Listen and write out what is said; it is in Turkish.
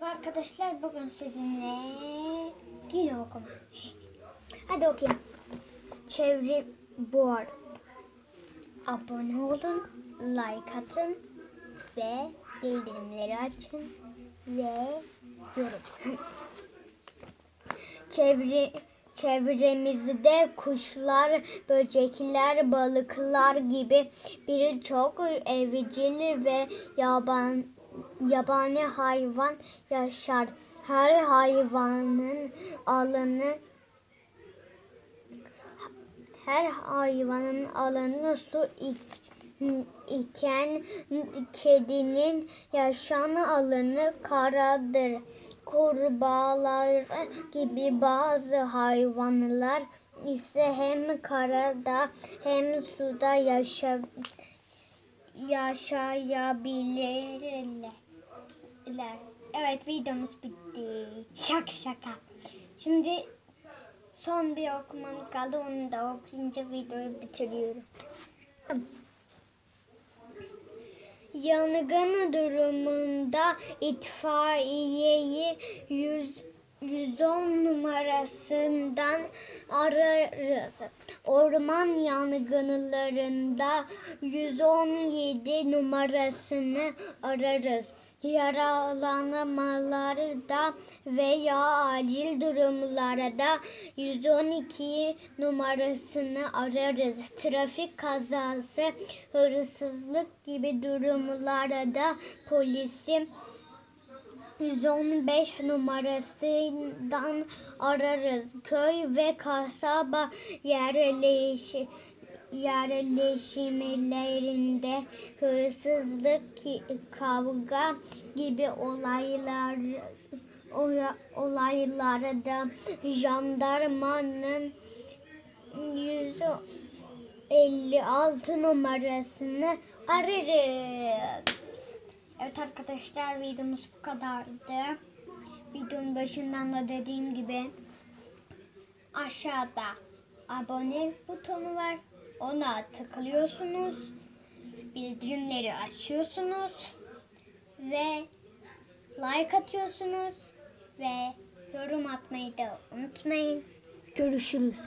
Merhaba Arkadaşlar bugün sizinle yine okuma. Hadi okuyalım. Çevre board. Abone olun, like atın ve bildirimleri açın ve yorum. Çevre çevremizde kuşlar, böcekler, balıklar gibi birçok evcil ve yaban yabani hayvan yaşar. Her hayvanın alanı her hayvanın alanı su ik- iken kedinin yaşam alanı karadır. Kurbağalar gibi bazı hayvanlar ise hem karada hem suda yaşa yaşayabilirler. Evet videomuz bitti. Şaka şaka. Şimdi son bir okumamız kaldı. Onu da okuyunca videoyu bitiriyorum. Yangın durumunda itfaiyeyi 100 110 numarasından ararız. Orman yangınlarında 117 numarasını ararız. Yaralanmalarda veya acil durumlarda 112 numarasını ararız. Trafik kazası, hırsızlık gibi durumlarda polisi 115 numarasından ararız. Köy ve kasaba yerleş yerleşimlerinde hırsızlık, kavga gibi olaylar olaylarda jandarmanın 156 numarasını ararız. Evet arkadaşlar videomuz bu kadardı. Videonun başından da dediğim gibi aşağıda abone butonu var. Ona tıklıyorsunuz. Bildirimleri açıyorsunuz. Ve like atıyorsunuz. Ve yorum atmayı da unutmayın. Görüşürüz.